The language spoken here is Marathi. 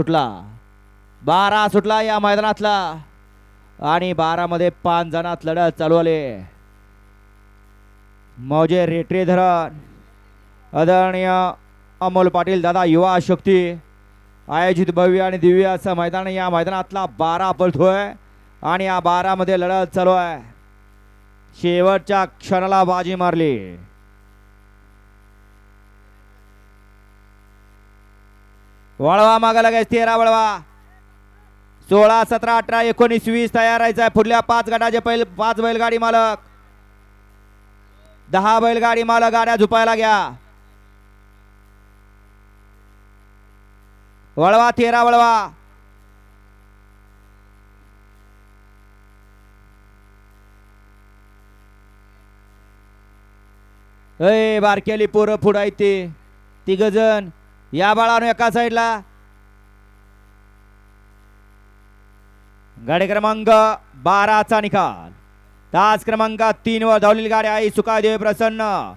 सुटला. बारा सुटला या मैदानातला. आणि बारामध्ये पाच जणात लढत चालू आले. मौजे रेटरे धरण आदरणीय अमोल पाटील दादा युवा शक्ती आयोजित भव्य आणि दिव्य असं मैदान या मैदानातला बारा पळतोय. आणि या बारामध्ये लढत चालू आहे. शेवटच्या क्षणाला बाजी मारली. वळवा मागा लगेच तेरा वळवा. सोळा सतरा अठरा एकोणीस वीस तयार राहायचं आहे पुढल्या पाच गटाचे पहिले पाच बैलगाडी मालक. दहा बैलगाडी मालक गाड्या झुपायला घ्या. वळवा तेरा वळवा. अय बारकेली पोरं फुडायते तिघ जण. या बाळानं एका साईडला. गाडी क्रमांक बाराचा निकाल. तास क्रमांक तीन वर धावलेली गाडी आई सुखादेव प्रसन्न.